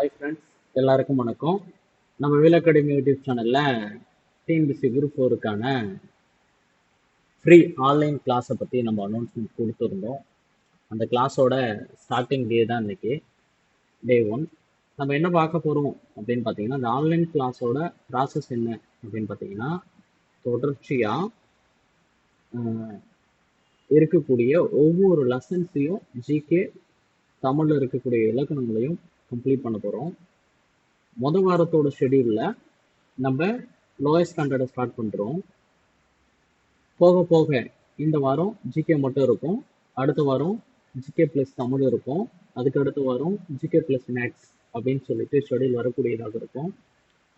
Hi friends எல்லாருக்கும் வணக்கம். நம்ம வீல் அகாடமி யூடியூப் சேனலில் டிஎன்பிசி குரூப் ஃபோருக்கான ஃப்ரீ ஆன்லைன் கிளாஸை பற்றி நம்ம அனௌன்ஸ்மெண்ட் கொடுத்துருந்தோம். அந்த கிளாஸோட ஸ்டார்டிங் டே தான் இன்றைக்கி டே ஒன் நம்ம என்ன பார்க்க போகிறோம் அப்படின்னு பார்த்தீங்கன்னா இந்த ஆன்லைன் கிளாஸோட ப்ராசஸ் என்ன அப்படின்னு பார்த்தீங்கன்னா தொடர்ச்சியாக இருக்கக்கூடிய ஒவ்வொரு லெசன்ஸையும் ஜிகே தமிழில் இருக்கக்கூடிய இலக்கணங்களையும் கம்ப்ளீட் பண்ண போகிறோம் முத வாரத்தோட ஷெடியூலில் நம்ம லோயஸ்ட் ஸ்டாண்டர்டை ஸ்டார்ட் பண்ணுறோம் போக போக இந்த வாரம் ஜிகே மட்டும் இருக்கும். அடுத்த வாரம் ஜிகே ப்ளஸ் தமிழ் இருக்கும். அதுக்கு அடுத்த வாரம் ஜிகே ப்ளஸ் மேக்ஸ் அப்படின்னு சொல்லிட்டு ஷெடியூல் வரக்கூடியதாக இருக்கும்.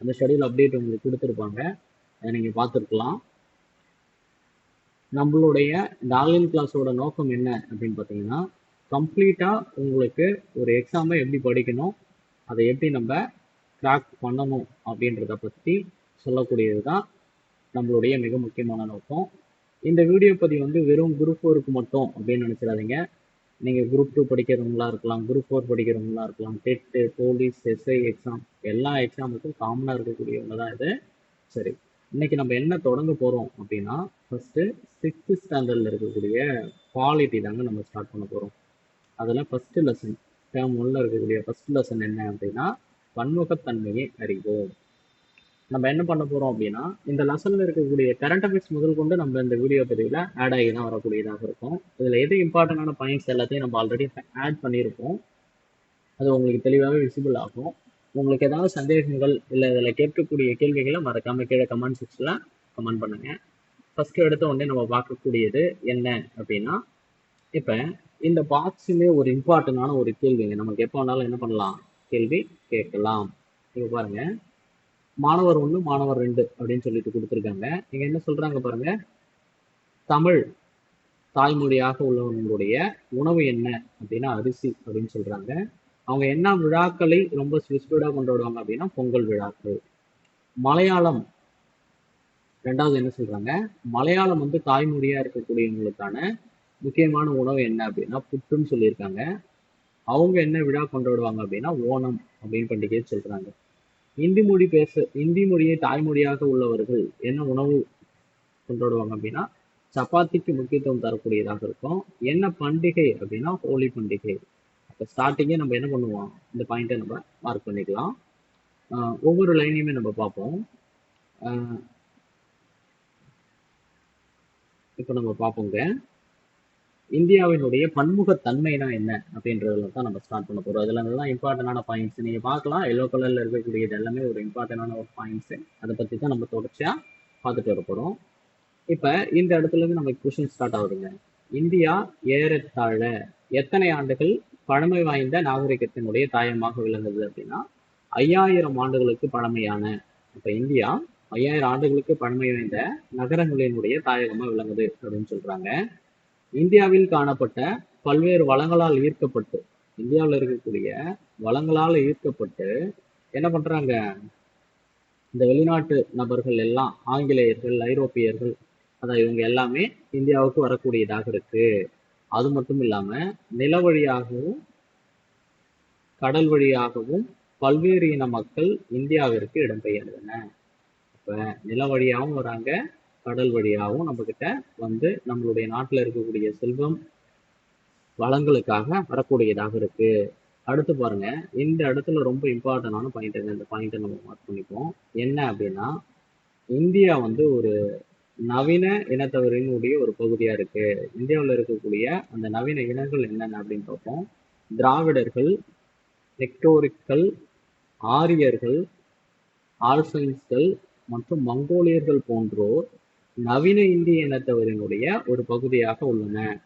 அந்த ஷெடியூல் அப்டேட் உங்களுக்கு கொடுத்துருப்பாங்க. அதை நீங்கள் பார்த்துருக்கலாம். நம்மளுடைய இந்த ஆன்லைன் கிளாஸோட நோக்கம் என்ன அப்படின்னு பார்த்தீங்கன்னா கம்ப்ளீட்டாக உங்களுக்கு ஒரு எக்ஸாமை எப்படி படிக்கணும் அதை எப்படி நம்ம கிராக் பண்ணணும் அப்படின்றத பற்றி சொல்லக்கூடியது தான் நம்மளுடைய மிக முக்கியமான நோக்கம். இந்த வீடியோ பதிவு வந்து வெறும் குரூப் ஃபோருக்கு மட்டும் அப்படின்னு நினச்சிடாதீங்க. நீங்கள் குரூப் டூ படிக்கிறவங்களா இருக்கலாம் குரூப் ஃபோர் படிக்கிறவங்களா இருக்கலாம் டெட்டு போலீஸ் எஸ்ஐ எக்ஸாம் எல்லா எக்ஸாமுக்கும் காமனாக இருக்கக்கூடியவங்க தான் இது. சரி இன்னைக்கு நம்ம என்ன தொடங்க போகிறோம் அப்படின்னா ஃபஸ்ட்டு சிக்ஸ்த்து ஸ்டாண்டர்டில் இருக்கக்கூடிய குவாலிட்டி தாங்க நம்ம ஸ்டார்ட் பண்ண போகிறோம் அதில் ஃபஸ்ட்டு லெசன் டேர்ம் ஒன்றில் இருக்கக்கூடிய ஃபஸ்ட் லெசன் என்ன அப்படின்னா பன்முகத்தன்மையை அறிவோம். நம்ம என்ன பண்ண போகிறோம் அப்படின்னா இந்த லெசனில் இருக்கக்கூடிய கரண்ட் அஃபேர்ஸ் முதல் கொண்டு நம்ம இந்த வீடியோ பதிவில் ஆட் ஆகி தான் வரக்கூடியதாக இருக்கும். இதில் எது இம்பார்ட்டண்டான பாயிண்ட்ஸ் எல்லாத்தையும் நம்ம ஆல்ரெடி ஆட் பண்ணியிருப்போம். அது உங்களுக்கு தெளிவாகவே விசிபிள் ஆகும். உங்களுக்கு ஏதாவது சந்தேகங்கள் இல்லை இதில் கேட்கக்கூடிய கேள்விகளை மறக்காமல் கீழே கமெண்ட் செக்ஷனில் கமெண்ட் பண்ணுங்கள் ஃபஸ்ட்டு எடுத்த உடனே நம்ம பார்க்கக்கூடியது என்ன அப்படின்னா இப்போ இந்த பாக்ஸுமே ஒரு இம்பார்ட்டண்டான ஒரு கேள்விங்க நமக்கு எப்போ வேணாலும் என்ன பண்ணலாம்? கேள்வி கேட்கலாம். இங்கே பாருங்க. மாணவர் ஒன்று மாணவர் ரெண்டு அப்படின்னு சொல்லிட்டு கொடுத்துருக்காங்க. இங்கே என்ன சொல்கிறாங்க பாருங்க? தமிழ் தாய்மொழியாக உள்ளவங்களுடைய உணவு என்ன? அப்படின்னா அரிசி அப்படின்னு சொல்கிறாங்க அவங்க என்ன விழாக்களை ரொம்ப ஸ்பெசிஃபைடாக கொண்டாடுவாங்க அப்படின்னா பொங்கல் விழாக்கள். மலையாளம். ரெண்டாவது என்ன சொல்கிறாங்க மலையாளம் வந்து தாய்மொழியாக இருக்கக்கூடியவங்களுக்கான முக்கியமான உணவு என்ன அப்படின்னா புட்டுன்னு சொல்லியிருக்காங்க. அவங்க என்ன விழா கொண்டாடுவாங்க அப்படின்னா ஓணம் அப்படின்னு பண்டிகையை சொல்றாங்க. இந்தி மொழி பேச இந்தி மொழியை தாய்மொழியாக உள்ளவர்கள் என்ன உணவு கொண்டாடுவாங்க அப்படின்னா சப்பாத்திக்கு முக்கியத்துவம் தரக்கூடியதாக இருக்கும். என்ன பண்டிகை அப்படின்னா ஹோலி பண்டிகை. அப்போ ஸ்டார்டிங்கே நம்ம என்ன பண்ணுவோம்? இந்த பாயிண்ட்டை நம்ம மார்க் பண்ணிக்கலாம். ஒவ்வொரு லைனையுமே நம்ம பார்ப்போம். இப்போ நம்ம பார்ப்போங்க. இந்தியாவினுடைய பன்முகத்தன்மைனா என்ன அப்படின்றதுல தான் நம்ம ஸ்டார்ட் பண்ண போகிறோம் அதில் தான் இம்பார்ட்டண்டான பாயிண்ட்ஸ் நீங்கள் பார்க்கலாம். எல்லோ கலரில் இருக்கக்கூடியது எல்லாமே ஒரு இம்பார்ட்டண்டான ஒரு பாயிண்ட்ஸு அதை பற்றி தான் நம்ம தொடர்ச்சியாக பார்த்துட்டு வர போகிறோம் இப்போ இந்த இடத்துலேருந்து நமக்கு கொஷின் ஸ்டார்ட் ஆகுதுங்க. இந்தியா ஏறத்தாழ எத்தனை ஆண்டுகள் பழமை வாய்ந்த நாகரிகத்தினுடைய தாயமாக விளங்குது அப்படின்னா ஐயாயிரம் ஆண்டுகளுக்கு பழமையான இப்போ இந்தியா ஐயாயிரம் ஆண்டுகளுக்கு பழமை வாய்ந்த நகரங்களினுடைய தாயகமாக விளங்குது அப்படின்னு சொல்றாங்க. இந்தியாவில் காணப்பட்ட பல்வேறு வளங்களால் ஈர்க்கப்பட்டு இந்தியாவில் இருக்கக்கூடிய வளங்களால் ஈர்க்கப்பட்டு என்ன பண்ணுறாங்க இந்த வெளிநாட்டு நபர்கள் எல்லாம் ஆங்கிலேயர்கள் ஐரோப்பியர்கள் அதான் இவங்க எல்லாமே இந்தியாவுக்கு வரக்கூடியதாக இருக்கு. அது மட்டும் இல்லாமல் நில வழியாகவும் கடல் வழியாகவும் பல்வேறு இன மக்கள் இந்தியாவிற்கு இடம்பெயர்ந்தன இப்போ நில வழியாகவும் வராங்க கடல் வழியாகவும் நம்மக்கிட்ட வந்து நம்மளுடைய நாட்டில் இருக்கக்கூடிய செல்வம் வளங்களுக்காக வரக்கூடியதாக இருக்கு. அடுத்து பாருங்க இந்த இடத்துல ரொம்ப இம்பார்ட்டண்டான பாயிண்ட் இந்த பாயிண்ட்டை நம்ம மார்க் பண்ணிப்போம். என்ன அப்படின்னா இந்தியா வந்து ஒரு நவீன இனத்தவரினுடைய ஒரு பகுதியாக இருக்கு. இந்தியாவில் இருக்கக்கூடிய அந்த நவீன இனங்கள் என்னென்ன அப்படின்னு பார்ப்போம். திராவிடர்கள் நெக்டோரிக்கள் ஆரியர்கள் ஆல்சைன்ஸ்கள் மற்றும் மங்கோலியர்கள் போன்றோர் நவீன இந்திய இனத்தவரினுடைய ஒரு பகுதியாக உள்ளன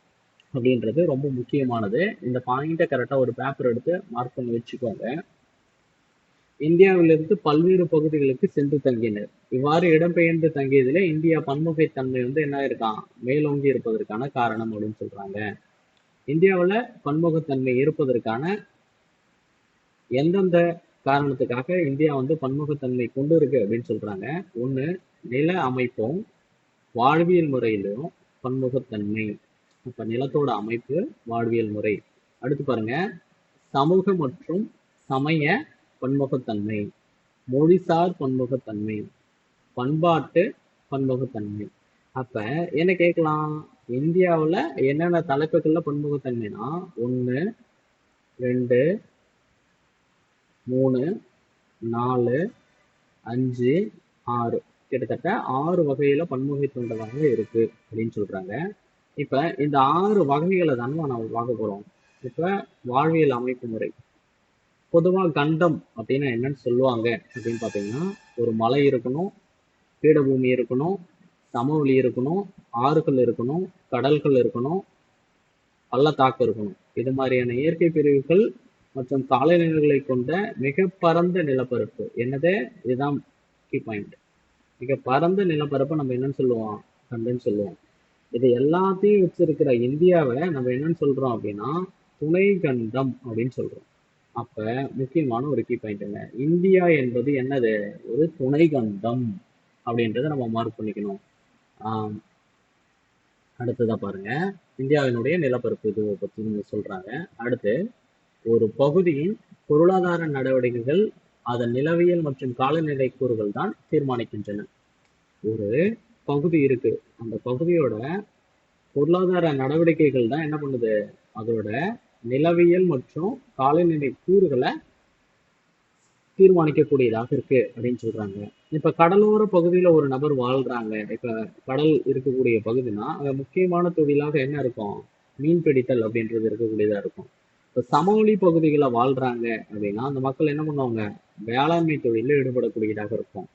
அப்படின்றது ரொம்ப முக்கியமானது. இந்த பாயிண்ட்டை கரெக்டாக ஒரு பேப்பர் எடுத்து மார்க் பண்ணி வச்சுக்கோங்க. இந்தியாவிலிருந்து பல்வேறு பகுதிகளுக்கு சென்று தங்கினர். இவ்வாறு இடம்பெயர்ந்து தங்கியதில் இந்தியா பன்முகைத்தன்மை வந்து என்ன இருக்கான் மேலோங்கி இருப்பதற்கான காரணம் அப்படின்னு சொல்றாங்க. இந்தியாவில் பன்முகத்தன்மை இருப்பதற்கான எந்தெந்த காரணத்துக்காக இந்தியா வந்து பன்முகத்தன்மை கொண்டு இருக்கு அப்படின்னு சொல்றாங்க. ஒன்று நில அமைப்பும் வாழ்வியல் முறையிலும் பன்முகத்தன்மை இப்ப நிலத்தோட அமைப்பு வாழ்வியல் முறை. அடுத்து பாருங்க சமூக மற்றும் சமய பன்முகத்தன்மை. மொழிசார் பன்முகத்தன்மை. பண்பாட்டு பன்முகத்தன்மை. அப்ப என்ன கேட்கலாம்? இந்தியாவில் என்னென்ன தலைப்புகள்ல பன்முகத்தன்மைனா ஒன்று ரெண்டு மூணு நாலு அஞ்சு ஆறு. கிட்டத்தட்ட ஆறு வகையில பன்முகத்தொண்டதாக இருக்கு அப்படின்னு சொல்றாங்க. இப்ப இந்த ஆறு வகைகளை தானே நம்ம பார்க்க போறோம். இப்ப வாழ்வியல் அமைப்பு முறை. பொதுவாக கண்டம் அப்படின்னா என்னன்னு சொல்லுவாங்க அப்படின்னு பார்த்தீங்கன்னா ஒரு மலை இருக்கணும் பீடபூமி இருக்கணும் சமவெளி இருக்கணும் ஆறுகள் இருக்கணும் கடல்கள் இருக்கணும் பள்ளத்தாக்கு இருக்கணும். இது மாதிரியான இயற்கை பிரிவுகள் மற்றும் காலநிலைகளை கொண்ட மிக பரந்த நிலப்பரப்பு. என்னது? இதுதான் கீ பாயிண்ட் மிக பரந்த நிலப்பரப்பை நம்ம என்னன்னு சொல்லுவோம்? கண்டுன்னு சொல்லுவோம். இது எல்லாத்தையும் வச்சிருக்கிற இந்தியாவை நம்ம என்னன்னு சொல்றோம் அப்படின்னா துணை கண்டம் அப்படின்னு சொல்றோம். அப்ப முக்கியமான ஒரு கீ பாயிண்ட்டுங்க இந்தியா என்பது என்னது? ஒரு துணை கண்டம் அப்படின்றத நம்ம மார்க் பண்ணிக்கணும். ஆஹ் அடுத்ததா பாருங்க. இந்தியாவினுடைய நிலப்பரப்பு இதுவை பற்றி சொல்றாங்க. அடுத்து ஒரு பகுதியின் பொருளாதார நடவடிக்கைகள் அதன் நிலவியல் மற்றும் காலநிலை கூறுகள் தான் தீர்மானிக்கின்றன. ஒரு பகுதி இருக்கு. அந்த பகுதியோட பொருளாதார நடவடிக்கைகள் தான் என்ன பண்ணுது? அதோட நிலவியல் மற்றும் காலநிலை கூறுகளை தீர்மானிக்கக்கூடியதாக இருக்கு அப்படின்னு சொல்றாங்க. இப்ப கடலோர பகுதியில ஒரு நபர் வாழ்றாங்க. இப்ப கடல் இருக்கக்கூடிய பகுதினா அங்க முக்கியமான தொழிலாக என்ன இருக்கும்? மீன் பிடித்தல் அப்படின்றது இருக்கக்கூடியதா இருக்கும். இப்போ சமவெளி பகுதிகளில் வாழ்றாங்க அப்படின்னா அந்த மக்கள் என்ன பண்ணுவாங்க? வேளாண்மை தொழிலில் ஈடுபடக்கூடியதாக இருக்கும்.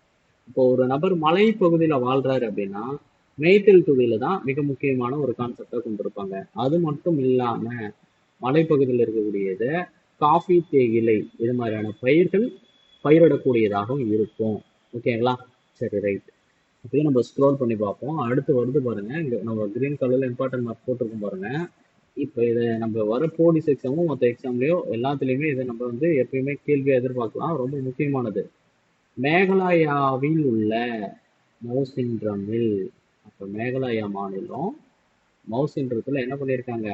இப்போ ஒரு நபர் மலை பகுதியில் வாழ்றாரு அப்படின்னா மேய்த்தல் தொழில தான் மிக முக்கியமான ஒரு கான்செப்டாக கொண்டிருப்பாங்க. அது மட்டும் இல்லாமல் மலைப்பகுதியில் இருக்கக்கூடியது காஃபி தேயிலை இது மாதிரியான பயிர்கள் பயிரிடக்கூடியதாகவும் இருக்கும். ஓகேங்களா சரி ரைட் அப்படியே நம்ம ஸ்க்ரோல் பண்ணி பார்ப்போம். அடுத்து வருது பாருங்க. இங்கே நம்ம கிரீன் கலரில் இம்பார்ட்டன்ட் மார்க் போட்டிருக்கோம் பாருங்க. இப்போ இதை நம்ம வர போலீஸ் எக்ஸாமும் மற்ற எக்ஸாம்லயோ எல்லாத்துலேயுமே இதை நம்ம வந்து எப்பயுமே கேள்வியை எதிர்பார்க்கலாம். ரொம்ப முக்கியமானது. மேகாலயாவில் உள்ள மவுசின்றமில் அப்போ மேகாலயா மாநிலம் மவுசின்றத்தில் என்ன பண்ணியிருக்காங்க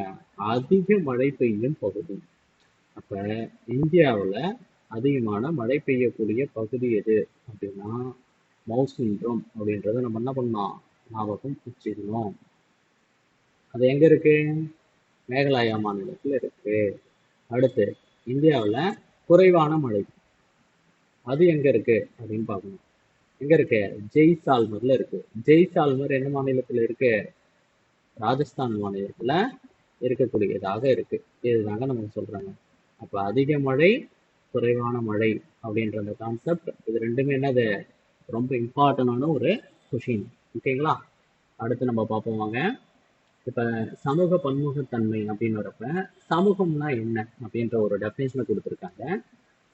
அதிக மழை பெய்யும் பகுதி. அப்போ இந்தியாவில் அதிகமான மழை பெய்யக்கூடிய பகுதி எது? அப்படின்னா மவுசின்றம் அப்படின்றத நம்ம என்ன பண்ணலாம்? ஞாபகம் வச்சுக்கணும் அது எங்கே இருக்குது மேகாலயா மாநிலத்தில் இருக்கு. அடுத்து இந்தியாவில் குறைவான மழை. அது எங்கே இருக்கு? அப்படின்னு பார்க்கணும். எங்கே இருக்கு? ஜெய்சால்மரில் இருக்கு. ஜெய்சால்மர் என்ன மாநிலத்தில் இருக்கு? ராஜஸ்தான் மாநிலத்தில் இருக்கக்கூடியதாக இருக்கு. இதுதாங்க நமக்கு சொல்றாங்க. அப்போ அதிக மழை குறைவான மழை அப்படின்ற அந்த கான்செப்ட் இது ரெண்டுமே என்னது? ரொம்ப இம்பார்ட்டண்டான ஒரு கொஷின் ஓகேங்களா அடுத்து நம்ம பார்ப்போம் வாங்க. இப்ப சமூக பன்முகத்தன்மை அப்படின்னு வரப்ப சமூகம்னா என்ன அப்படின்ற ஒரு டெஃபினேஷனை கொடுத்துருக்காங்க.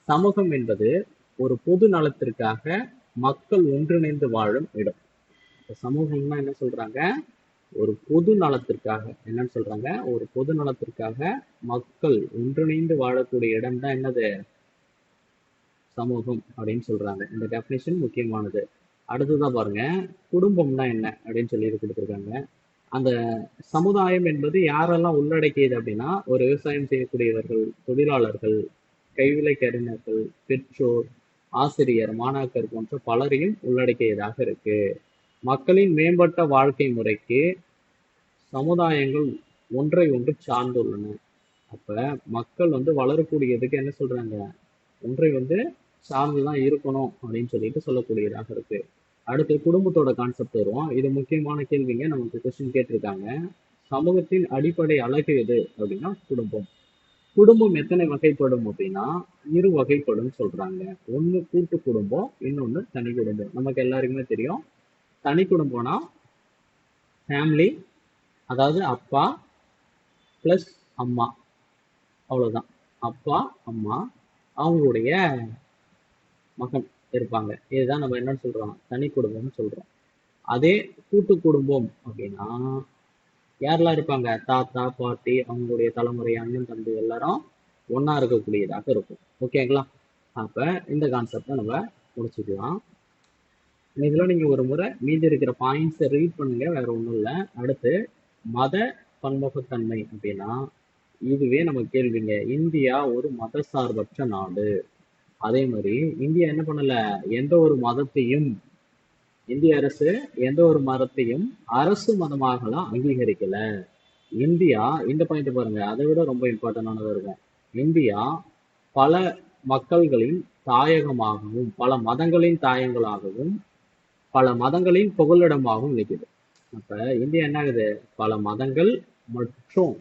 சமூகம் என்பது ஒரு பொது நலத்திற்காக மக்கள் ஒன்றிணைந்து வாழும் இடம். இப்போ சமூகம்னா என்ன சொல்றாங்க? ஒரு பொது நலத்திற்காக. என்னன்னு சொல்றாங்க? ஒரு பொது நலத்திற்காக மக்கள் ஒன்றிணைந்து வாழக்கூடிய இடம் தான் என்னது? சமூகம் அப்படின்னு சொல்றாங்க. இந்த டெஃபினேஷன் முக்கியமானது. அடுத்ததான் பாருங்க குடும்பம்னா என்ன அப்படின்னு சொல்லி கொடுத்துருக்காங்க. அந்த சமுதாயம் என்பது யாரெல்லாம் உள்ளடக்கியது அப்படின்னா ஒரு விவசாயம் செய்யக்கூடியவர்கள் தொழிலாளர்கள் கைவினைக்கறிஞர்கள் பெற்றோர் ஆசிரியர் மாணாக்கர் போன்ற பலரையும் உள்ளடக்கியதாக இருக்கு. மக்களின் மேம்பட்ட வாழ்க்கை முறைக்கு சமுதாயங்கள் ஒன்றை ஒன்று சார்ந்துள்ளன. அப்ப மக்கள் வந்து வளரக்கூடியதுக்கு என்ன சொல்றாங்க? ஒன்றை வந்து சார்ந்துதான் இருக்கணும் அப்படின்னு சொல்லிட்டு சொல்லக்கூடியதாக இருக்கு. அடுத்து குடும்பத்தோட கான்செப்ட் வரும் இது முக்கியமான கேள்விங்க. நமக்கு கொஸ்டின் கேட்டிருக்காங்க. சமூகத்தின் அடிப்படை அழகு எது அப்படின்னா குடும்பம். குடும்பம் எத்தனை வகைப்படும் அப்படின்னா இரு வகைப்படும் சொல்றாங்க. ஒன்று கூட்டு குடும்பம் இன்னொன்று தனி குடும்பம். நமக்கு எல்லாருக்குமே தெரியும். தனி குடும்பம்னா ஃபேமிலி அதாவது அப்பா ப்ளஸ் அம்மா. அவ்வளோதான் அப்பா அம்மா அவங்களுடைய மகன். இருப்பாங்க இதுதான் நம்ம என்ன சொல்றோம்? தனி குடும்பம்னு சொல்றோம். அதே கூட்டு குடும்பம் அப்படின்னா யாரெல்லாம் இருப்பாங்க? தாத்தா பாட்டி அவங்களுடைய தலைமுறை அண்ணன் தம்பி எல்லாரும் ஒன்னா இருக்கக்கூடியதாக இருக்கும். ஓகேங்களா? அப்ப இந்த கான்செப்டை நம்ம முடிச்சுக்கலாம். இதுல நீங்க ஒரு முறை மீதி இருக்கிற பாயிண்ட்ஸை ரீட் பண்ணுங்க. வேற ஒன்றும் இல்லை. அடுத்து மத பன்முகத்தன்மை அப்படின்னா இதுவே நம்ம கேள்விங்க. இந்தியா ஒரு மத சார்பற்ற நாடு. அதே மாதிரி இந்தியா என்ன பண்ணல? எந்த ஒரு மதத்தையும் இந்திய அரசு எந்த ஒரு மதத்தையும் அரசு மதமாகலாம் அங்கீகரிக்கல. இந்தியா இந்த பாயிண்ட் பாருங்க அதை விட ரொம்ப இம்பார்ட்டன்டானது இருக்கும். இந்தியா பல மக்கள்களின் தாயகமாகவும் பல மதங்களின் தாயங்களாகவும் பல மதங்களின் புகலிடமாகவும் நிற்குது. அப்ப இந்தியா என்ன ஆகுது? பல மதங்கள் மற்றும்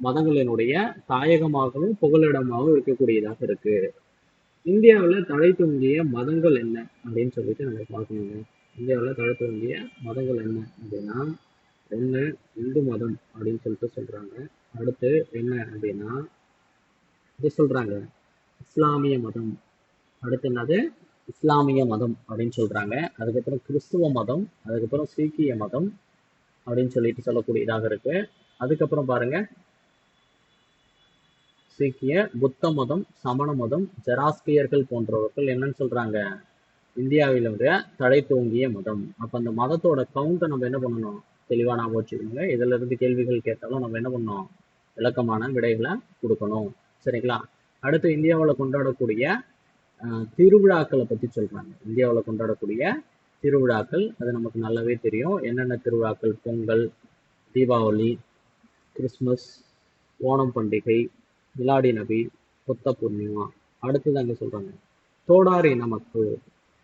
மதங்களினுடைய தாயகமாகவும் புகலிடமாகவும் இருக்கக்கூடியதாக இருக்கு. இந்தியாவில் தலை தூங்கிய மதங்கள் என்ன அப்படின்னு சொல்லிட்டு நம்ம பார்க்கணுங்க. இந்தியாவில் தலை தூங்கிய மதங்கள் என்ன அப்படின்னா ஒன்று இந்து மதம் அப்படின்னு சொல்லிட்டு சொல்கிறாங்க அடுத்து என்ன அப்படின்னா இது சொல்கிறாங்க இஸ்லாமிய மதம். அடுத்து என்னது? இஸ்லாமிய மதம் அப்படின்னு சொல்கிறாங்க அதுக்கப்புறம் கிறிஸ்துவ மதம் அதுக்கப்புறம் சீக்கிய மதம் அப்படின்னு சொல்லிட்டு சொல்லக்கூடியதாக இருக்குது அதுக்கப்புறம் பாருங்கள் சீக்கிய புத்த மதம் சமண மதம் ஜெராஸ்கியர்கள் போன்றவர்கள் என்னன்னு சொல்றாங்க? இந்தியாவிலுடைய தடை தோங்கிய மதம். அப்ப அந்த மதத்தோட கவுண்டை நம்ம என்ன பண்ணணும்? தெளிவா ஞாபகம் வச்சுக்கோங்க. இதுல இருந்து கேள்விகள் கேட்டாலும் நம்ம என்ன பண்ணணும்? விளக்கமான விடைகளை கொடுக்கணும். சரிங்களா? அடுத்து இந்தியாவில் கொண்டாடக்கூடிய திருவிழாக்களை பத்தி சொல்றாங்க. இந்தியாவில் கொண்டாடக்கூடிய திருவிழாக்கள் அது நமக்கு நல்லாவே தெரியும். என்னென்ன திருவிழாக்கள்? பொங்கல் தீபாவளி கிறிஸ்மஸ் ஓணம் பண்டிகை மிலாடி நபி புத்த பூர்ணிமா அடுத்தது அங்கே சொல்கிறாங்க தோடாரி நமக்கு.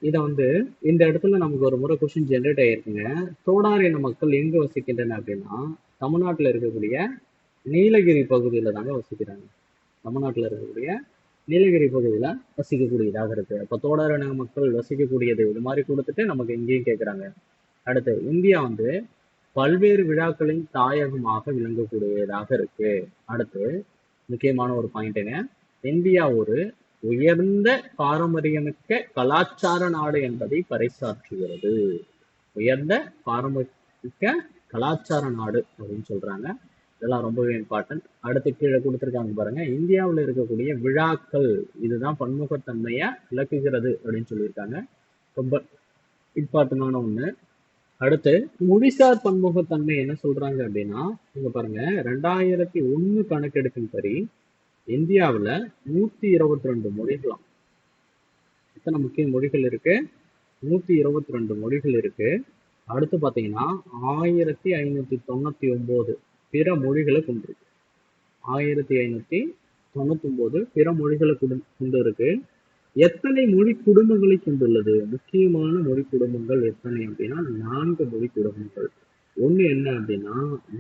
இதை வந்து இந்த இடத்துல நமக்கு ஒரு முறை கொஸ்டின் ஜென்ரேட் ஆகியிருக்குங்க தோடார் இன மக்கள் எங்கே வசிக்கின்றன அப்படின்னா தமிழ்நாட்டில் இருக்கக்கூடிய நீலகிரி பகுதியில் தாங்க வசிக்கிறாங்க. தமிழ்நாட்டில் இருக்கக்கூடிய நீலகிரி பகுதியில் வசிக்கக்கூடியதாக இருக்கு. அப்போ தோடார் இன மக்கள் வசிக்கக்கூடியது இது மாதிரி கொடுத்துட்டு நமக்கு இங்கேயும் கேட்குறாங்க அடுத்து இந்தியா வந்து பல்வேறு விழாக்களின் தாயகமாக விளங்கக்கூடியதாக இருக்கு. அடுத்து முக்கியமான ஒரு பாயிண்ட்டுங்க இந்தியா ஒரு உயர்ந்த பாரம்பரியமிக்க கலாச்சார நாடு என்பதை பறைசாற்றுகிறது. உயர்ந்த பாரம்பரிய கலாச்சார நாடு அப்படின்னு சொல்றாங்க. இதெல்லாம் ரொம்பவே இம்பார்ட்டன்ட் அடுத்து கீழே கொடுத்துருக்காங்க பாருங்க. இந்தியாவில் இருக்கக்கூடிய விழாக்கள் இதுதான் பன்முகத்தன்மையை விளக்குகிறது அப்படின்னு சொல்லியிருக்காங்க. ரொம்ப இம்பார்ட்டன்டான ஒன்று அடுத்து மொழிசார் பன்முகத்தன்மை என்ன சொல்றாங்க அப்படின்னா இங்க பாருங்க ரெண்டாயிரத்தி ஒண்ணு கணக்கெடுப்பின்படி இந்தியாவில் நூத்தி இருபத்தி ரெண்டு மொழிகளாம். எத்தனை முக்கிய மொழிகள் இருக்கு? நூத்தி இருபத்தி ரெண்டு மொழிகள் இருக்கு. அடுத்து பார்த்தீங்கன்னா ஆயிரத்தி ஐநூத்தி தொண்ணூத்தி ஒன்பது பிற மொழிகளை கொண்டிருக்கு. ஆயிரத்தி ஐநூத்தி தொண்ணூத்தி ஒன்பது பிற மொழிகளை கொண்டு கொண்டு இருக்கு. எத்தனை மொழி குடும்பங்களை கொண்டுள்ளது? முக்கியமான மொழி குடும்பங்கள் எத்தனை அப்படின்னா நான்கு மொழி குடும்பங்கள். ஒண்ணு என்ன அப்படின்னா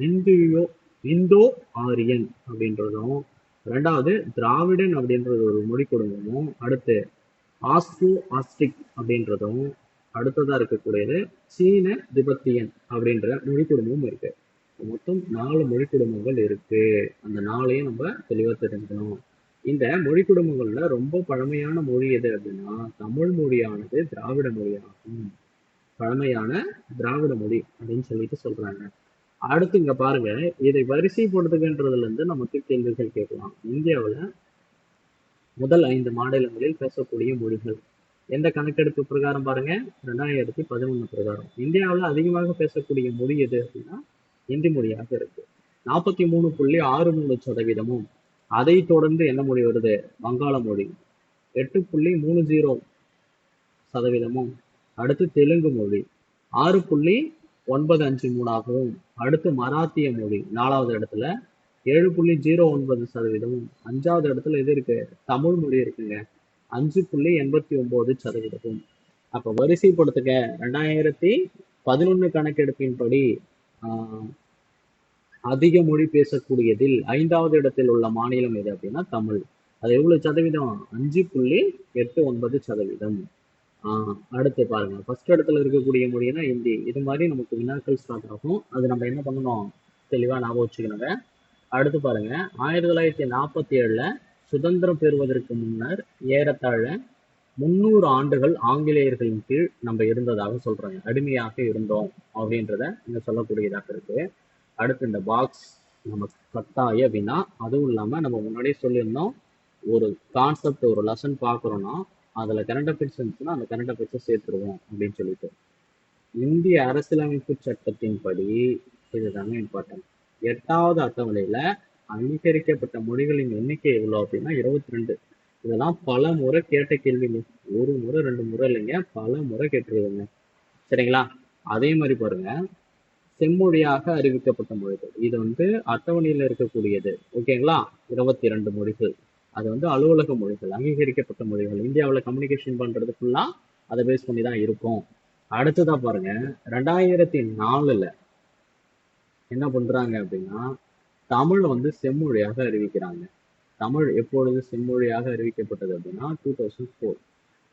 இந்தியோ இந்தோ ஆரியன் அப்படின்றதும் ரெண்டாவது திராவிடன் அப்படின்றது ஒரு மொழி குடும்பமும் அடுத்து ஆஸ்ட்ரோ ஆஸ்டிக் அப்படின்றதும் அடுத்ததா இருக்கக்கூடியது சீன திபெத்தியன் அப்படின்ற மொழி குடும்பமும் இருக்கு. மொத்தம் நாலு மொழி குடும்பங்கள் இருக்கு. அந்த நாளையும் நம்ம தெளிவா தெரிஞ்சுக்கணும். இந்த மொழி குடும்பங்கள்ல ரொம்ப பழமையான மொழி எது அப்படின்னா தமிழ் மொழியானது திராவிட மொழியாகும். பழமையான திராவிட மொழி அப்படின்னு சொல்லிட்டு சொல்றாங்க. அடுத்து இங்க பாருங்க இதை வரிசைப்படுத்துகின்றதுல இருந்து நமக்கு கேள்விகள் கேட்கலாம். இந்தியாவில் முதல் ஐந்து மாநிலங்களில் பேசக்கூடிய மொழிகள். எந்த கணக்கெடுப்பு பிரகாரம் பாருங்க? ரெண்டாயிரத்தி பதினொன்று பிரகாரம். இந்தியாவுல அதிகமாக பேசக்கூடிய மொழி எது அப்படின்னா இந்தி மொழியாக இருக்கு. நாற்பத்தி மூணு புள்ளி ஆறு மூணு சதவீதமும் அதை தொடர்ந்து என்ன மொழி வருது? வங்காள மொழி. எட்டு புள்ளி மூணு ஜீரோ சதவீதமும். அடுத்து தெலுங்கு மொழி. ஆறு புள்ளி ஒன்பது அஞ்சு மூணாகவும். அடுத்து மராத்திய மொழி. நாலாவது இடத்துல ஏழு புள்ளி ஜீரோ ஒன்பது சதவீதமும். அஞ்சாவது இடத்துல எது இருக்கு? தமிழ் மொழி இருக்குங்க. அஞ்சு புள்ளி எண்பத்தி ஒன்பது சதவீதமும். அப்போ வரிசைப்படுத்துக. ரெண்டாயிரத்தி பதினொன்று கணக்கெடுப்பின்படி அதிக மொழி பேசக்கூடியதில் ஐந்தாவது இடத்தில் உள்ள மாநிலம் எது அப்படின்னா தமிழ். அது எவ்வளவு சதவீதம்? அஞ்சு புள்ளி எட்டு ஒன்பது சதவீதம். ஆஹ் அடுத்து பாருங்க. ஃபர்ஸ்ட் இடத்துல இருக்கக்கூடிய மொழினா ஹிந்தி. இது மாதிரி நமக்கு வினாக்கள் ஸ்டார்ட் ஆகும். அது நம்ம என்ன பண்ணணும்? தெளிவா ஞாபகம் வச்சுக்கணுங்க. அடுத்து பாருங்க. ஆயிரத்தி தொள்ளாயிரத்தி நாற்பத்தி ஏழுல சுதந்திரம் பெறுவதற்கு முன்னர் ஏறத்தாழ முந்நூறு ஆண்டுகள் ஆங்கிலேயர்களின் கீழ் நம்ம இருந்ததாக சொல்றாங்க. அடிமையாக இருந்தோம் அப்படின்றத இங்க சொல்லக்கூடியதாக இருக்கு. அடுத்து இந்த பாக்ஸ் நம்ம ஆகி அப்படின்னா அதுவும் இல்லாமல் நம்ம முன்னாடியே சொல்லியிருந்தோம் ஒரு கான்செப்ட் ஒரு லெசன் பார்க்குறோன்னா அதில் கரண்ட் அஃபேர்ஸ் இருந்துச்சுன்னா அந்த கரண்ட் அஃபேர்ஸை சேர்த்துருவோம் அப்படின்னு சொல்லிட்டு. இந்திய அரசியலமைப்பு சட்டத்தின்படி இதுதாங்க இம்பார்ட்டன்ட் எட்டாவது அட்டவணையில் அங்கீகரிக்கப்பட்ட மொழிகளின் எண்ணிக்கை எவ்வளோ அப்படின்னா இருபத்தி ரெண்டு இதெல்லாம் பல முறை கேட்ட கேள்விங்க ஒரு முறை ரெண்டு முறை இல்லைங்க பல முறை கேட்டுருவீங்க சரிங்களா? அதே மாதிரி பாருங்க. செம்மொழியாக அறிவிக்கப்பட்ட மொழிகள். இது வந்து அட்டவணையில் இருக்கக்கூடியது. ஓகேங்களா? இருபத்தி ரெண்டு மொழிகள். அது வந்து அலுவலக மொழிகள் அங்கீகரிக்கப்பட்ட மொழிகள். இந்தியாவில் கம்யூனிகேஷன் பண்றது அதை பேஸ் பண்ணி தான் இருக்கும். அடுத்ததாக பாருங்க. ரெண்டாயிரத்தி நாலுல என்ன பண்றாங்க அப்படின்னா தமிழ் வந்து செம்மொழியாக அறிவிக்கிறாங்க. தமிழ் எப்பொழுது செம்மொழியாக அறிவிக்கப்பட்டது அப்படின்னா டூ தௌசண்ட் ஃபோர்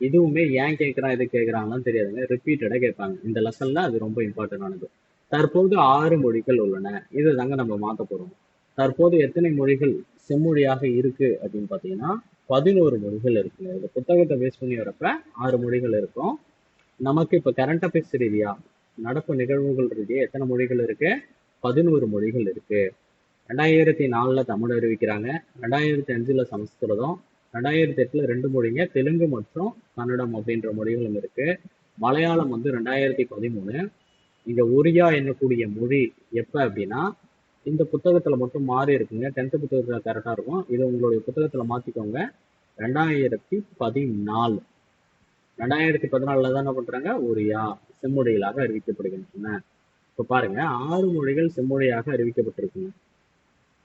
இதுவுமே ஏன் கேட்குறான் எது கேட்குறாங்களான்னு தெரியாதுங்க. ரிப்பீட்டடாக கேட்பாங்க. இந்த லெசனில் அது ரொம்ப இம்பார்ட்டன்டானது தற்போது ஆறு மொழிகள் உள்ளன. இதை தாங்க நம்ம மாற்ற போறோம். தற்போது எத்தனை மொழிகள் செம்மொழியாக இருக்கு அப்படின்னு பார்த்தீங்கன்னா பதினோரு மொழிகள் இருக்கு. இந்த புத்தகத்தை பேஸ் பண்ணி வரப்ப ஆறு மொழிகள் இருக்கும். நமக்கு இப்போ கரண்ட் அஃபேர்ஸ் ரீதியா நடப்பு நிகழ்வுகள் ரீதியா எத்தனை மொழிகள் இருக்கு? பதினோரு மொழிகள் இருக்கு. ரெண்டாயிரத்தி நாலுல தமிழ் அறிவிக்கிறாங்க. ரெண்டாயிரத்தி அஞ்சுல சமஸ்கிருதம். ரெண்டாயிரத்தி எட்டுல ரெண்டு மொழிங்க தெலுங்கு மற்றும் கன்னடம் அப்படின்ற மொழிகளும் இருக்கு. மலையாளம் வந்து ரெண்டாயிரத்தி பதிமூணு. இங்க ஒரியா என்னக்கூடிய மொழி எப்ப அப்படின்னா இந்த புத்தகத்துல மட்டும் மாறி இருக்குங்க. டென்த் புத்தகத்துல கரெக்டா இருக்கும். இது உங்களுடைய புத்தகத்துல மாத்திக்கோங்க. ரெண்டாயிரத்தி பதினாலு. ரெண்டாயிரத்தி பதினாலுல தான் என்ன பண்றாங்க? ஒரியா செம்மொழிகளாக அறிவிக்கப்படுகின்றன. இப்ப பாருங்க ஆறு மொழிகள் செம்மொழியாக அறிவிக்கப்பட்டிருக்குங்க.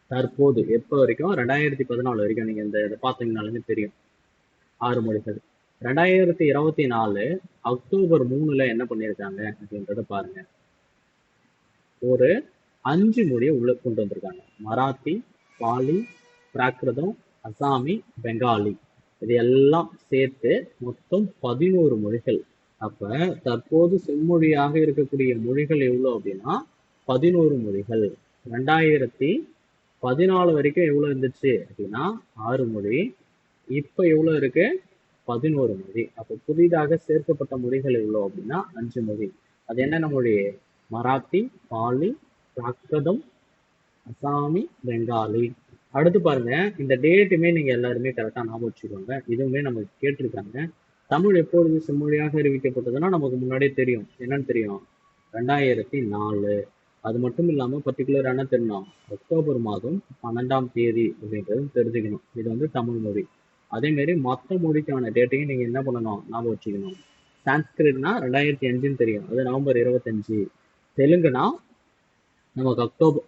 தற்போது எப்போ வரைக்கும்? ரெண்டாயிரத்தி பதினாலு வரைக்கும். நீங்க இந்த இதை பார்த்தீங்கனாலுமே தெரியும். ஆறு மொழிகள். ரெண்டாயிரத்தி இருபத்தி நாலு அக்டோபர் மூணுல என்ன பண்ணியிருக்காங்க அப்படின்றத பாருங்க. ஒரு அஞ்சு மொழியை உள்ள கொண்டு வந்திருக்காங்க. மராத்தி பாலி பிராகிருதம் அசாமி பெங்காலி. இது எல்லாம் சேர்த்து மொத்தம் பதினோரு மொழிகள். அப்ப தற்போது செம்மொழியாக இருக்கக்கூடிய மொழிகள் எவ்வளோ அப்படின்னா பதினோரு மொழிகள். ரெண்டாயிரத்தி பதினாலு வரைக்கும் எவ்வளோ இருந்துச்சு அப்படின்னா ஆறு மொழி. இப்போ எவ்வளோ இருக்கு? பதினோரு மொழி. அப்போ புதிதாக சேர்க்கப்பட்ட மொழிகள் எவ்வளோ அப்படின்னா அஞ்சு மொழி. அது என்னென்ன மொழி மராத்தி பாலி பிராகிருதம் அசாமி பெங்காலி. அடுத்து பாருங்க இந்த டேட்டுமே நீங்க எல்லாருமே கரெக்டாக ஞாபகம் வச்சுக்கோங்க. இதுவுமே நமக்கு கேட்டிருக்காங்க. தமிழ் எப்பொழுது செம்மொழியாக அறிவிக்கப்பட்டதுன்னா நமக்கு முன்னாடியே தெரியும். என்னன்னு தெரியும்? ரெண்டாயிரத்தி நாலு அது மட்டும் இல்லாமல் பர்டிகுலரான என்ன தெரியணும் அக்டோபர் மாதம் பன்னெண்டாம் தேதி அப்படின்றது தெரிஞ்சுக்கணும். இது வந்து தமிழ் மொழி. அதே மாதிரி மற்ற மொழிக்கான டேட்டையும் நீங்க என்ன பண்ணணும்? ஞாபகம் வச்சுக்கணும். சான்ஸ்கிரிட்னா ரெண்டாயிரத்தி அஞ்சுன்னு தெரியும். அது நவம்பர் இருபத்தஞ்சு. தெலுங்குனா நமக்கு அக்டோபர்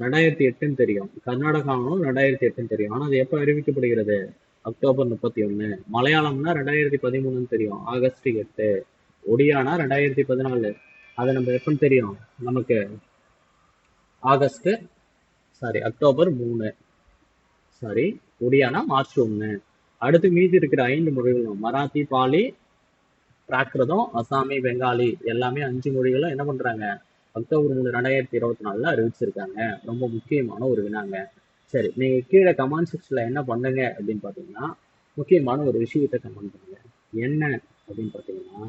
ரெண்டாயிரத்தி எட்டுன்னு தெரியும். கர்நாடகாவும் ரெண்டாயிரத்தி எட்டுன்னு தெரியும். ஆனால் அது எப்போ அறிவிக்கப்படுகிறது? அக்டோபர் முப்பத்தி ஒன்று மலையாளம்னா ரெண்டாயிரத்தி பதிமூணுன்னு தெரியும். ஆகஸ்ட் எட்டு. ஒடியானா ரெண்டாயிரத்தி பதினாலு. அதை நம்ம எப்பன்னு தெரியும்? நமக்கு ஆகஸ்ட் சாரி அக்டோபர் மூணு. சாரி ஒடியானா மார்ச் ஒன்று அடுத்து மீதி இருக்கிற ஐந்து மொழிகளும் மராத்தி பாலி பிராகிருதம் அசாமி பெங்காலி எல்லாமே அஞ்சு மொழிகளும் என்ன பண்றாங்க? அக்டோபர் மூணு ரெண்டாயிரத்தி இருபத்தி நாலுல அறிவிச்சிருக்காங்க. ரொம்ப முக்கியமான ஒரு வினாங்க. சரி நீங்க கீழே கமெண்ட் செக்ஷன்ல என்ன பண்ணுங்க அப்படின்னு பாத்தீங்கன்னா முக்கியமான ஒரு விஷயத்தை கமெண்ட் பண்ணுங்க. என்ன அப்படின்னு பாத்தீங்கன்னா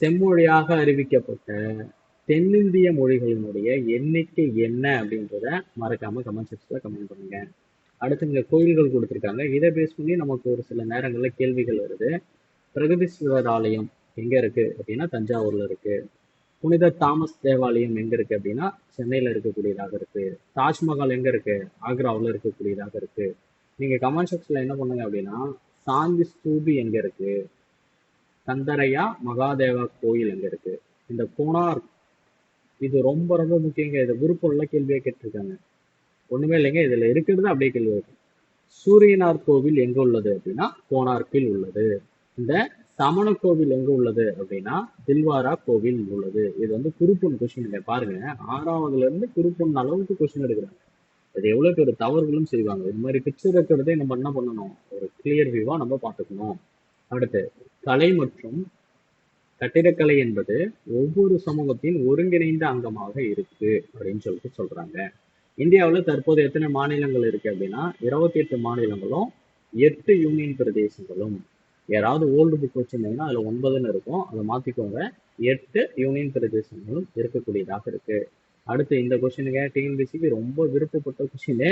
செம்மொழியாக அறிவிக்கப்பட்ட தென்னிந்திய மொழிகளினுடைய எண்ணிக்கை என்ன அப்படின்றத மறக்காம கமெண்ட் செக்ஷன்ல கமெண்ட் பண்ணுங்க. அடுத்து இங்கே கோயில்கள் கொடுத்துருக்காங்க. இதை பேஸ் பண்ணி நமக்கு ஒரு சில நேரங்களில் கேள்விகள் வருது. பிரகதீஸ்வரர் ஆலயம் எங்கே இருக்கு அப்படின்னா தஞ்சாவூரில் இருக்கு. புனித தாமஸ் தேவாலயம் எங்கே இருக்கு அப்படின்னா சென்னையில் இருக்கக்கூடியதாக இருக்கு. தாஜ்மஹால் எங்கே இருக்கு? ஆக்ராவில் இருக்கக்கூடியதாக இருக்கு. நீங்கள் கமெண்ட் செக்ஷனில் என்ன பண்ணுங்க அப்படின்னா சாந்தி ஸ்தூபி எங்கே இருக்கு? கந்தரையா மகாதேவா கோயில் எங்கே இருக்கு? இந்த கோனார் இது ரொம்ப ரொம்ப முக்கியங்க. இதை விருப்பமுள்ள கேள்வியை கேட்டிருக்காங்க. ஒண்ணுமே இல்லைங்க. இதுல இருக்கிறது அப்படியே கேள்வி இருக்கு சூரியனார் கோவில் எங்க உள்ளது அப்படின்னா கோனார்க்கில் உள்ளது. இந்த சமண கோவில் எங்க உள்ளது அப்படின்னா தில்வாரா கோவில் உள்ளது. இது வந்து குறுப்பொன் கொஸ்டின் பாருங்க. ஆறாவதுல இருந்து குறுப்பொன் அளவுக்கு கொஸ்டின் எடுக்கிறாங்க. அது எவ்வளவு பேர் தவறுகளும் செய்வாங்க. இது மாதிரி பிக்சர் இருக்கிறதே நம்ம என்ன பண்ணணும்? ஒரு கிளியர் வியூவா நம்ம பார்த்துக்கணும். அடுத்து கலை மற்றும் கட்டிடக்கலை என்பது ஒவ்வொரு சமூகத்தின் ஒருங்கிணைந்த அங்கமாக இருக்கு அப்படின்னு சொல்லிட்டு சொல்றாங்க. இந்தியாவில் தற்போது எத்தனை மாநிலங்கள் இருக்கு அப்படின்னா இருபத்தி எட்டு மாநிலங்களும் எட்டு யூனியன் பிரதேசங்களும். யாராவது ஓல்டு புக் வச்சுருந்தீங்கன்னா அதில் ஒன்பதுன்னு இருக்கும். அதை மாற்றிக்கோங்க எட்டு யூனியன் பிரதேசங்களும் இருக்கக்கூடியதாக இருக்கு. அடுத்து இந்த கொஸ்டினுங்க டிஎன்பிசிக்கு ரொம்ப விருப்பப்பட்ட கொஸ்டின்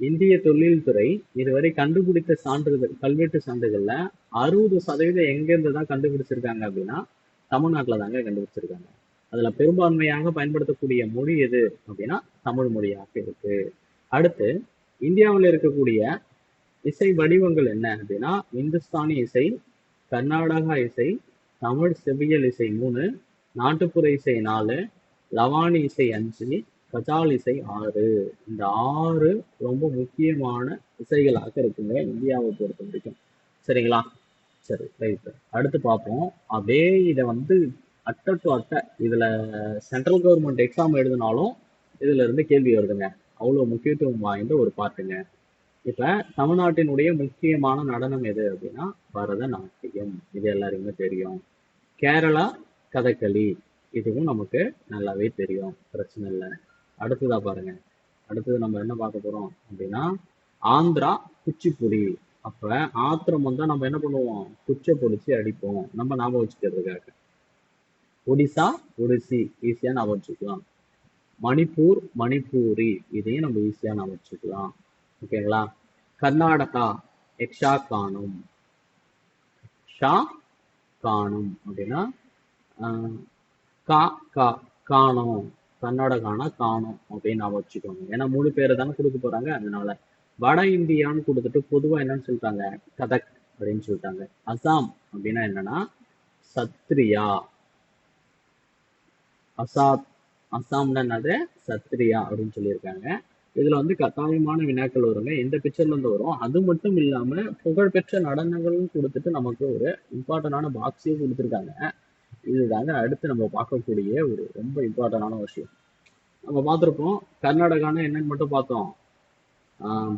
இந்திய தொழில்துறை இதுவரை கண்டுபிடித்த சான்றிதழ் கல்வெட்டு சான்றுகள்ல அறுபது சதவீதம் எங்கேருந்து தான் கண்டுபிடிச்சிருக்காங்க அப்படின்னா தமிழ்நாட்டில் தாங்க கண்டுபிடிச்சிருக்காங்க. அதுல பெரும்பான்மையாக பயன்படுத்தக்கூடிய மொழி எது அப்படின்னா தமிழ் மொழியாக இருக்கு. அடுத்து இந்தியாவில் இருக்கக்கூடிய இசை வடிவங்கள் என்ன அப்படின்னா இந்துஸ்தானி இசை கர்நாடகா இசை தமிழ் செவியல் இசை மூணு நாட்டுப்புற இசை நாலு லவானி இசை அஞ்சு கஜால் இசை ஆறு. இந்த ஆறு ரொம்ப முக்கியமான இசைகளாக இருக்குங்க இந்தியாவை பொறுத்த வரைக்கும். சரிங்களா? சரி ரைட்டு அடுத்து பார்ப்போம். அதே இதை வந்து அட்டை டு அட்டை இதில் சென்ட்ரல் கவர்மெண்ட் எக்ஸாம் எழுதினாலும் இதில் இருந்து கேள்வி வருதுங்க. அவ்வளோ முக்கியத்துவம் வாய்ந்த ஒரு பாட்டுங்க. இப்போ தமிழ்நாட்டினுடைய முக்கியமான நடனம் எது அப்படின்னா பரதநாட்டியம். இது எல்லாருக்குமே தெரியும். கேரளா கதகளி. இதுவும் நமக்கு நல்லாவே தெரியும். பிரச்சனை இல்லை. அடுத்ததா பாருங்க. அடுத்தது நம்ம என்ன பார்க்க போறோம் அப்படின்னா ஆந்திரா குச்சிப்புடி. அப்ப ஆத்திரம் வந்தா நம்ம என்ன பண்ணுவோம்? குச்சை பொடிச்சு அடிப்போம். நம்ம ஞாபகம் வச்சுக்கிறதுக்காக. ஒடிசா ஒடிசி ஈஸியா நம்ம வச்சுக்கலாம். மணிப்பூர் மணிப்பூரி இதையும் நம்ம ஈஸியா நான் வச்சுக்கலாம். ஓகேங்களா கர்நாடகா எக்ஷா காணும். ஷா காணும் அப்படின்னா கா கா காணும். கர்நாடகானா காணும் அப்படின்னு நான் வச்சுக்கோங்க. ஏன்னா மூணு பேரை தானே கொடுக்க போறாங்க அதனால. வட இந்தியான்னு கொடுத்துட்டு பொதுவா என்னன்னு சொல்லிட்டாங்க? கதக் அப்படின்னு சொல்லிட்டாங்க. அசாம் அப்படின்னா என்னன்னா சத்ரியா. அசாத் அசாம்ல என்னது? சத்ரியா அப்படின்னு சொல்லியிருக்காங்க. இதுல வந்து கட்டாயமான வினாக்கள் வருங்க. எந்த பிக்சர்ல இருந்து வரும். அது மட்டும் இல்லாம புகழ்பெற்ற நடனங்களும் கொடுத்துட்டு நமக்கு ஒரு இம்பார்ட்டன்டான பாக்ஸையும் கொடுத்துருக்காங்க. இதுதாங்க அடுத்து நம்ம பார்க்கக்கூடிய ஒரு ரொம்ப இம்பார்ட்டன்டான விஷயம். நம்ம பார்த்துருப்போம் கர்நாடகானா என்னன்னு மட்டும் பார்த்தோம்.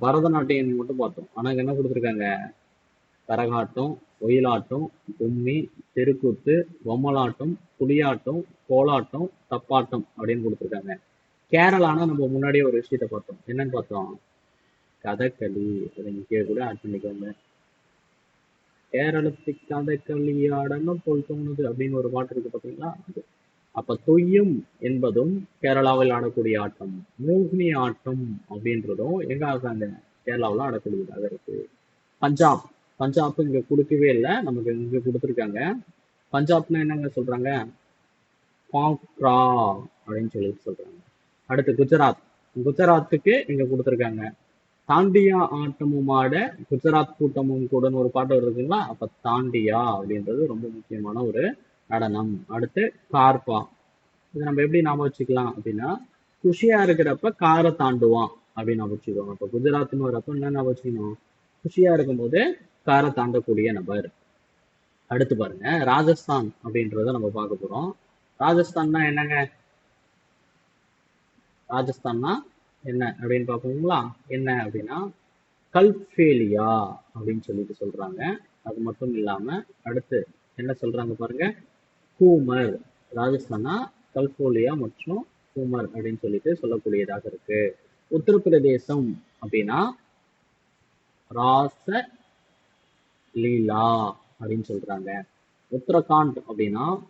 பரதநாட்டியம் மட்டும் பார்த்தோம். ஆனா என்ன கொடுத்துருக்காங்க? கரகாட்டம் ஒயிலாட்டம் கும்மி தெருக்கூத்து பொம்மலாட்டம் புலியாட்டம் கோலாட்டம் தப்பாட்டம் அப்படின்னு கொடுத்துருக்காங்க. கேரளானா நம்ம முன்னாடியே ஒரு விஷயத்த பார்த்தோம். என்னன்னு பார்த்தோம்? கதகளி. அதை இங்கே கூட ஆட் பண்ணிக்கோங்க. கேரளத்து கதகளி ஆடணும் போல் தோணுது அப்படின்னு ஒரு பாட்டு இருக்கு பார்த்தீங்களா? அப்ப தொய்யும் என்பதும் கேரளாவில் ஆடக்கூடிய ஆட்டம். மோகினி ஆட்டம் அப்படின்றதும் எங்க அந்த கேரளாவில் ஆடக்கூடியதாக இருக்கு. பஞ்சாப். பஞ்சாப் இங்க கொடுக்கவே இல்லை. நமக்கு இங்க கொடுத்துருக்காங்க. பஞ்சாப்னா என்னங்க சொல்றாங்க? பாங்க்ரா அப்படின்னு சொல்லிட்டு சொல்றாங்க. அடுத்து குஜராத். குஜராத்துக்கு இங்க கொடுத்துருக்காங்க. தாண்டியா ஆட்டமும் ஆட குஜராத் கூட்டமும் கூடன்னு ஒரு பாட்டு வருதுங்களா அப்ப தாண்டியா அப்படின்றது ரொம்ப முக்கியமான ஒரு நடனம். அடுத்து கார்பா. இது நம்ம எப்படி ஞாபகம் வச்சுக்கலாம் அப்படின்னா குஷியா இருக்கிறப்ப காரை தாண்டுவான் அப்படின்னு நம்ம வச்சுக்கோங்க. அப்ப குஜராத்னு வரப்ப என்ன ஞாபகம் வச்சுக்கணும்? குஷியா இருக்கும்போது காரை தாண்டக்கூடிய நபர். அடுத்து பாருங்க ராஜஸ்தான் அப்படின்றத நம்ம பார்க்க போறோம். ராஜஸ்தான்னா என்னங்க? ராஜஸ்தான்னா என்ன அப்படின்னு பார்ப்போங்களா? என்ன அப்படின்னா கல்ஃபேலியா அப்படின்னு சொல்லிட்டு சொல்றாங்க. அது மட்டும் இல்லாம அடுத்து என்ன சொல்றாங்க பாருங்க? கூமர். ராஜஸ்தானா கல்ஃபோலியா மற்றும் கூமர் அப்படின்னு சொல்லிட்டு சொல்லக்கூடியதாக இருக்கு. உத்தரப்பிரதேசம் அப்படின்னா ராச லீலா அப்படின்னு சொல்றாங்க. உத்தரகாண்ட் அப்படின்னா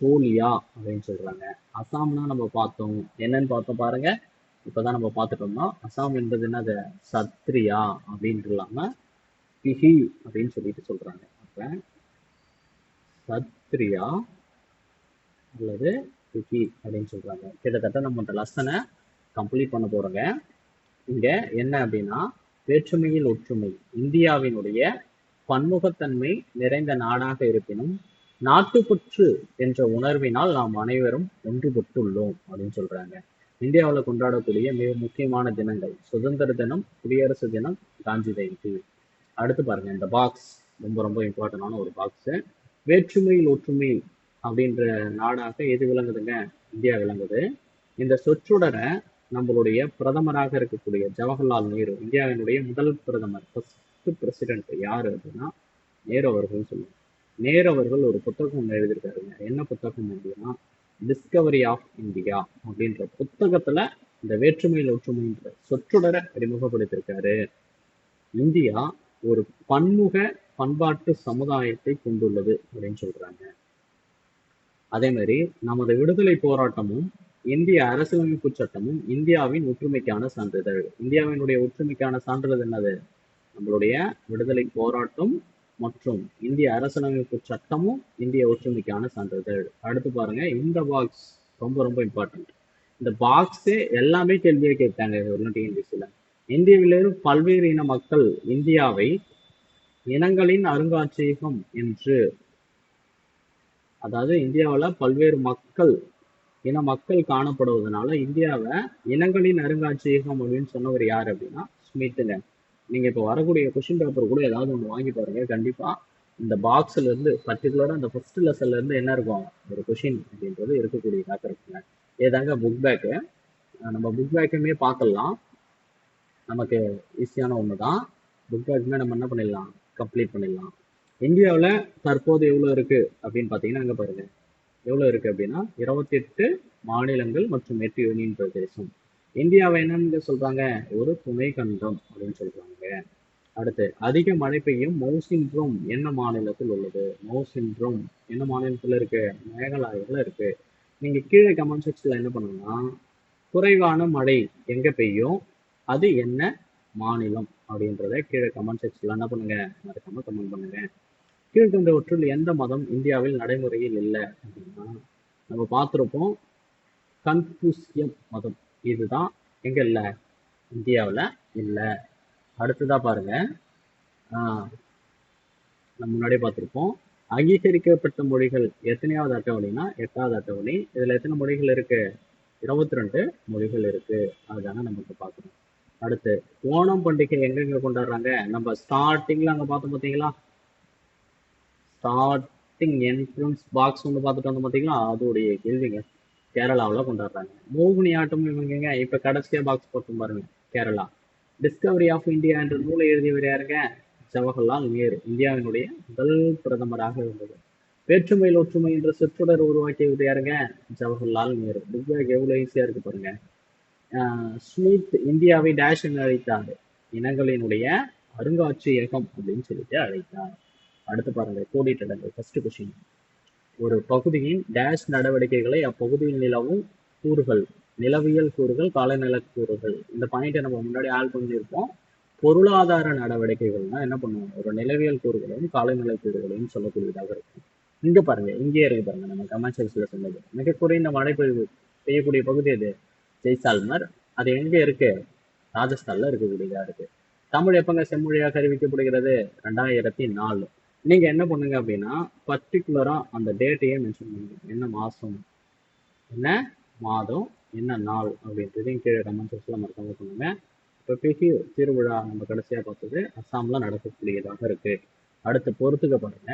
சோலியா அப்படின்னு சொல்றாங்க. அசாம்னா நம்ம பார்த்தோம். என்னன்னு பார்த்தோம் பாருங்க. இப்பதான் நம்ம பார்த்துட்டோம்னா அசாம் என்பது என்னது? சத்ரியா அப்படின்னு இல்லாம பிஹி அப்படின்னு சொல்லிட்டு சொல்றாங்க. அப்ப சத்ரியா அல்லது பிஹி அப்படின்னு சொல்றாங்க. கிட்டத்தட்ட நம்ம இந்த லெசனை கம்ப்ளீட் பண்ண போறோங்க. இங்க என்ன அப்படின்னா வேற்றுமையில் ஒற்றுமை இந்தியாவினுடைய பன்முகத்தன்மை நிறைந்த நாடாக இருப்பினும் நாட்டுப்பற்று என்ற உணர்வினால் நாம் அனைவரும் ஒன்றுபட்டுள்ளோம் அப்படின்னு சொல்றாங்க. இந்தியாவில் கொண்டாடக்கூடிய மிக முக்கியமான தினங்கள் சுதந்திர தினம் குடியரசு தினம் காந்தி ஜெயந்தி. அடுத்து பாருங்க இந்த பாக்ஸ் ரொம்ப ரொம்ப இம்பார்ட்டண்டான ஒரு பாக்ஸு வேற்றுமையில் ஒற்றுமை அப்படின்ற நாடாக எது விளங்குதுங்க? இந்தியா விளங்குது. இந்த சொற்றொடரை நம்மளுடைய பிரதமராக இருக்கக்கூடிய ஜவஹர்லால் நேரு இந்தியாவினுடைய முதல் பிரதமர் ஃபர்ஸ்ட் பிரசிடென்ட் யார் அப்படின்னா நேரு அவர்கள் சொல்லுவாங்க. நேரு அவர்கள் ஒரு புத்தகம் ஒன்று எழுதியிருக்காருங்க. என்ன புத்தகம் அப்படின்னா டிஸ்கவரி ஆஃப் இந்தியா அப்படின்ற புத்தகத்துல இந்த வேற்றுமையில் ஒற்றுமைன்ற சொற்றொடரை அறிமுகப்படுத்தியிருக்காரு. இந்தியா ஒரு பன்முக பண்பாட்டு சமுதாயத்தை கொண்டுள்ளது அப்படின்னு சொல்றாங்க. அதே மாதிரி நமது விடுதலை போராட்டமும் இந்திய அரசியலமைப்பு சட்டமும் இந்தியாவின் ஒற்றுமைக்கான சான்றிதழ். இந்தியாவினுடைய ஒற்றுமைக்கான சான்றிதழ் என்னது? நம்மளுடைய விடுதலை போராட்டம் மற்றும் இந்திய அரசியலமைப்பு சட்டமும் இந்திய ஒற்றுமைக்கான சான்றிதழ். அடுத்து பாருங்க இந்த பாக்ஸ் ரொம்ப ரொம்ப இம்பார்ட்டன்ட் இந்த பாக்ஸே எல்லாமே கேள்வியை கேட்டாங்க ஒரு டிஎன்பிசியில் இந்தியாவிலிருந்து பல்வேறு இன மக்கள் இந்தியாவை இனங்களின் அருங்காட்சியகம் என்று அதாவது இந்தியாவில் பல்வேறு மக்கள் இன மக்கள் காணப்படுவதனால இந்தியாவை இனங்களின் அருங்காட்சியகம் அப்படின்னு சொன்னவர் யார் அப்படின்னா ஸ்மித்துங்க நீங்க இப்போ வரக்கூடிய கொஷின் பேப்பர் கூட ஏதாவது ஒன்று வாங்கி பாருங்க. கண்டிப்பா இந்த பாக்ஸ்ல இருந்து பர்டிகுலரா அந்த ஃபர்ஸ்ட் லெசன்ல இருந்து என்ன இருக்கும்? ஒரு கொஷின் அப்படின்றது இருக்கக்கூடியதாக இருக்குங்க. ஏதாங்க புக் பேக்கு நம்ம புக் பேக்குமே பார்க்கலாம் நமக்கு ஈஸியான ஒன்று தான். புக் பேக்குமே நம்ம என்ன பண்ணிடலாம்? கம்ப்ளீட் பண்ணிடலாம். இந்தியாவில் தற்போது எவ்வளோ இருக்குது அப்படின்னு பார்த்தீங்கன்னா அங்கே பாருங்க. எவ்வளோ இருக்குது அப்படின்னா இருபத்தெட்டு மாநிலங்கள் மற்றும் எட்டு யூனியன் பிரதேசம். இந்தியாவை என்னன்னு சொல்றாங்க? ஒரு துணை கண்டம் அப்படின்னு சொல்றாங்க. அடுத்து அதிக மழை பெய்யும் மௌசின்ட்ரோம் என்ன மாநிலத்தில் உள்ளது? மௌசின்ட்ரோம் என்ன மாநிலத்தில் இருக்கு? மேகாலயாவில் இருக்கு. நீங்க கீழே கமெண்ட் செக்ஷன்ல என்ன பண்ணுங்கன்னா குறைவான மழை எங்க பெய்யும்? அது என்ன மாநிலம் அப்படின்றத கீழே கமெண்ட் செக்ஷன்ல என்ன பண்ணுங்க? மறக்காம கமெண்ட் பண்ணுங்க. கீழ்கண்டவற்றில் எந்த மதம் இந்தியாவில் நடைமுறையில் இல்லை அப்படின்னா நம்ம பார்த்துருப்போம் கன்ஃபூசியம் மதம். இதுதான் எங்க இல்லை? இந்தியாவில் இல்லை. அடுத்ததா பாருங்க. நம்ம முன்னாடியே பார்த்துருப்போம். அங்கீகரிக்கப்பட்ட மொழிகள் எத்தனையாவது அட்டவணைனா எட்டாவது அட்டவணை. இதுல எத்தனை மொழிகள் இருக்கு? இருபத்தி ரெண்டு மொழிகள் இருக்கு. அதுதானே நம்ம இப்போ பார்க்கணும். அடுத்து ஓணம் பண்டிகை எங்கெங்க கொண்டாடுறாங்க? நம்ம ஸ்டார்டிங்ல அங்க பார்த்தோம் பார்த்தீங்களா? ஸ்டார்டிங் என்ட்ரன்ஸ் பாக்ஸ் ஒன்று பார்த்துட்டு வந்தோம் பார்த்தீங்களா? அதோடைய கேள்விங்க. கேரளாவில் கொண்டாடுறாங்க. மோகினி ஆட்டம் இவங்க இப்போ கடைசியாக பாக்ஸ் போட்டும் பாருங்க கேரளா. டிஸ்கவரி ஆஃப் இந்தியா என்ற நூலை எழுதியவர் யாருங்க? ஜவஹர்லால் நேரு இந்தியாவினுடைய முதல் பிரதமராக இருந்தது வேற்றுமையில் ஒற்றுமை என்ற சொற்றொடர் உருவாக்கியவர் யாருங்க? ஜவஹர்லால் நேரு. புக் எவ்வளோ ஈஸியாக இருக்கு பாருங்க. ஸ்மித் இந்தியாவை டேஷ் என்று அழைத்தார். இனங்களினுடைய அருங்காட்சியகம் அப்படின்னு சொல்லிட்டு அழைத்தார். அடுத்து பாருங்க கோடிட்டடங்கு ஃபர்ஸ்ட் கொஸ்டின் ஒரு பகுதியின் டேஷ் நடவடிக்கைகளை அப்பகுதியில் நிலவும் கூறுகள் நிலவியல் கூறுகள் காலநில கூறுகள். இந்த பாயிண்ட்டை நம்ம முன்னாடி ஆள் பண்ணியிருப்போம். பொருளாதார நடவடிக்கைகள்னா என்ன பண்ணுவோம் ஒரு நிலவியல் கூறுகளையும் காலநிலை கூறுகளையும் சொல்லக்கூடியதாக இருக்கும். இங்க பாருங்க இங்கே இருக்கு பாருங்க நம்ம கமர்ஷியல்ஸ்ல சொன்னது. மிக குறைந்த மழை பெய்வு பெய்யக்கூடிய பகுதி அது ஜெய்சால்மர். அது எங்க இருக்கு? ராஜஸ்தான்ல இருக்கக்கூடியதா இருக்கு. தமிழ் எப்பங்க செம்மொழியாக அறிவிக்கப்படுகிறது? ரெண்டாயிரத்தி நாலு. நீங்க என்ன பண்ணுங்க அப்படின்னா பர்டிகுலரா அந்த டேட்டையே மென்ஷன் பண்ணுங்க. என்ன மாசம் என்ன மாதம் என்ன நாள் அப்படின்றதையும் கீழே கமெண்ட் செக்ஷன்ல மறக்காம பண்ணுங்க இப்போ திருவிழா நம்ம கடைசியா பார்த்தது அஸ்ஸாம்ல நடக்கக்கூடியதாக இருக்கு. அடுத்து பொறுத்துக்க பாருங்க.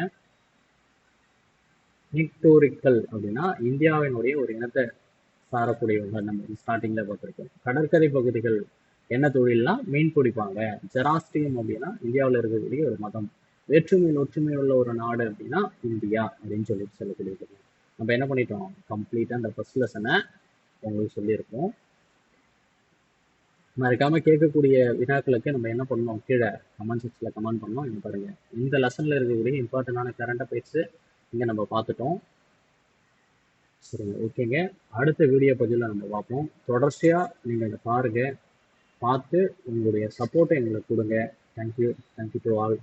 நிக்டோரிக்கல் அப்படின்னா இந்தியாவினுடைய ஒரு இனத்தை சாரக்கூடியவங்க நம்ம ஸ்டார்டிங்ல பார்த்துருக்கோம். கடற்கரை பகுதிகள் என்ன தொழில்னா மீன் பிடிப்பாங்க. ஜெராஸ்டியம் அப்படின்னா இந்தியாவில் இருக்கக்கூடிய ஒரு மதம். வேற்றுமையில் ஒற்றுமை உள்ள ஒரு நாடு அப்படின்னா இந்தியா அப்படின்னு சொல்லிட்டு சொல்லக்கூடியது நம்ம என்ன பண்ணிட்டோம்? கம்ப்ளீட்டாக அந்த ஃபர்ஸ்ட் லெசனை உங்களுக்கு சொல்லியிருக்கோம். மறக்காமல் கேட்கக்கூடிய வினாக்களுக்கு நம்ம என்ன பண்ணோம் கீழே கமெண்ட் செக்ஷன்ல கமெண்ட் பண்ணோம் இங்கே பாருங்கள் இந்த லெசனில் இருக்கக்கூடிய இம்பார்ட்டண்டான கரண்ட் அஃபேர்ஸ் இங்கே நம்ம பார்த்துட்டோம். சரிங்க. ஓகேங்க. அடுத்த வீடியோ பதிவில் நம்ம பார்ப்போம். தொடர்ச்சியாக நீங்கள் இதை பாருங்கள் பார்த்து உங்களுடைய சப்போர்ட்டை எங்களுக்கு கொடுங்க. Thank you thank you to all